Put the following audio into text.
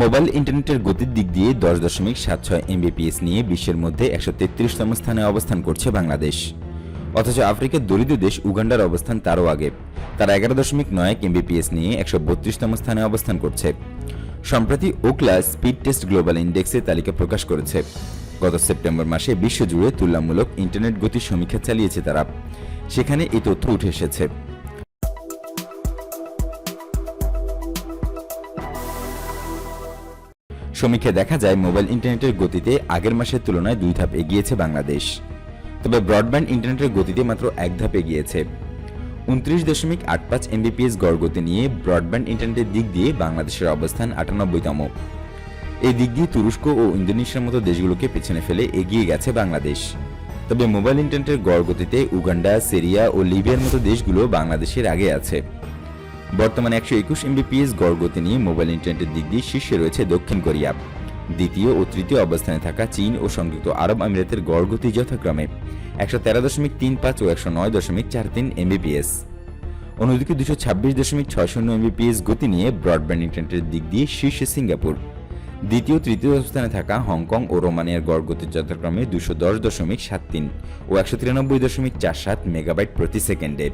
Mobile ইন্টারনেটের গতির দিক দিয়ে দশ দশমিক সাত ছয় এমবিপিএস নিয়ে বিশ্বের মধ্যে একশো তেত্রিশতম স্থানে অবস্থান করছে বাংলাদেশ। অথচ আফ্রিকার দরিদ্র দেশ উগান্ডার অবস্থান তারও আগে। তারা এগারো দশমিক নয় এমবিপিএস নিয়ে একশো বত্রিশতম স্থানে অবস্থান করছে। সম্প্রতি ওকলা স্পিড টেস্ট গ্লোবাল ইন্ডেক্সে তালিকা প্রকাশ করেছে। গত সেপ্টেম্বর মাসে বিশ্বজুড়ে তুলনামূলক ইন্টারনেট গতির সমীক্ষা চালিয়েছে তারা। সেখানে এই তথ্য উঠে এসেছে। সমীক্ষায় দেখা যায় মোবাইল ইন্টারনেটের গতিতে আগের মাসের তুলনায় দুই ধাপ এগিয়েছে বাংলাদেশ। তবে ব্রডব্যান্ড ইন্টারনেটের গতিতে মাত্র এক ধাপ এগিয়েছে। উনত্রিশ দশমিক আট পাঁচ এমবিপিএস গড় গতি নিয়ে ব্রডব্যান্ড ইন্টারনেটের দিক দিয়ে বাংলাদেশের অবস্থান আটানব্বইতম। এই দিক দিয়ে তুরস্ক ও ইন্দোনেশিয়ার মতো দেশগুলোকে পেছনে ফেলে এগিয়ে গেছে বাংলাদেশ। তবে মোবাইল ইন্টারনেটের গড় গতিতে উগান্ডা, সিরিয়া ও লিবিয়ার মতো দেশগুলো বাংলাদেশের আগে আছে। বর্তমানে একশো একুশ এমবিপিএস গড় গতি নিয়ে মোবাইল ইন্টারনেটের দিক দিয়ে শীর্ষে রয়েছে দক্ষিণ কোরিয়া, দ্বিতীয় ও তৃতীয় অবস্থানে থাকা চীন ও সংযুক্ত আরব আমিরাতের গড় গতি যথাক্রমে একশো তেরো দশমিক তিন পাঁচ ও একশো নয় দশমিক চার তিন এমবিপিএস। অন্যদিকে দুশো ছাব্বিশ দশমিক ছয় শূন্য এমবিপিএস গতি নিয়ে ব্রডব্যান্ড ইন্টারনেটের দিক দিয়ে শীর্ষে সিঙ্গাপুর। দ্বিতীয় তৃতীয় স্থানে থাকা হংকং ও রোমানিয়ার গড় গতি যথাক্রমে দুশো দশ দশমিক সাত তিন ও একশো তিরানব্বই দশমিক চার সাত মেগাবাইট প্রতি সেকেন্ডে।